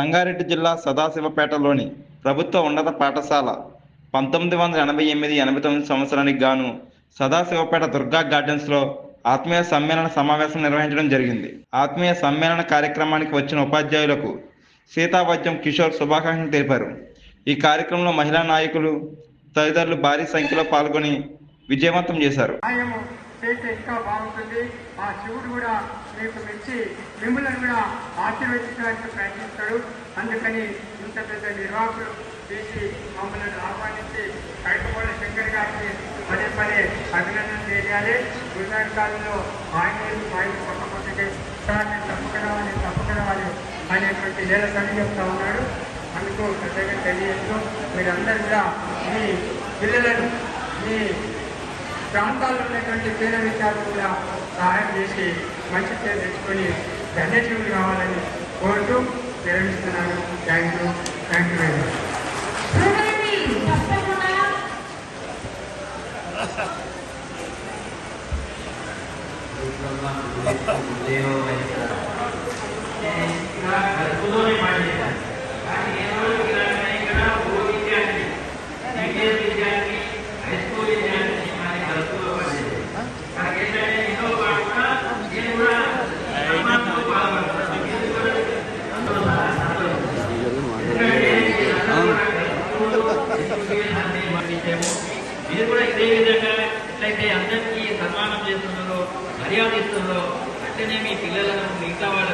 రంగారెడ్డి జిల్లా సదాశివపేటలోని ప్రభుత్వ ఉన్నత పాఠశాల పంతొమ్మిది వందల ఎనభై ఎనిమిది ఎనభై తొమ్మిది సంవత్సరానికి గాను సదాశివపేట దుర్గా గార్డెన్స్లో ఆత్మీయ సమ్మేళన సమావేశం నిర్వహించడం జరిగింది. ఆత్మీయ సమ్మేళన కార్యక్రమానికి వచ్చిన ఉపాధ్యాయులకు సీతావద్యం కిషోర్ శుభాకాంక్షలు తెలిపారు. ఈ కార్యక్రమంలో మహిళా నాయకులు తదితరులు భారీ సంఖ్యలో పాల్గొని విజయవంతం చేశారు. సహాయము చేస్తే ఇంకా బాగుంటుంది. ఆ శివుడు కూడా మీకు మెచ్చి మిమ్మల్ని కూడా ఆశీర్వదించడానికి ప్రయత్నిస్తాడు. అందుకని ఇంత పెద్ద నిర్వాహకులు చేసి మమ్మల్ని ఆహ్వానించి కైకపూల శంకర్ గారికి పదే పదే అభినందన చేయాలి గురుగారి కాలంలో ఆయన ఆయన పక్కపక్కకి సార్ నేను తప్పక రావాలి తప్పక రావాలి అనేటువంటి నేల సరి చెప్తా ఉన్నాడు అందుకు ప్రత్యేకంగా తెలియజేస్తూ మీరందరూ కూడా మీ పిల్లలను మీ ప్రాంతాల్లో ఉన్నటువంటి పేద విద్యార్థులు కూడా సహాయం చేసి మంచి పేరు తెచ్చుకొని ధన్యజీవులు కావాలని కోరుతూ విరమిస్తున్నాను. Thank you thank you very much మీరు కూడా ఇదే విధంగా ఎట్లయితే అందరికీ సన్మానం చేస్తున్నారో మర్యాద ఇస్తున్నారో అట్లనే మీ పిల్లలను మిగతా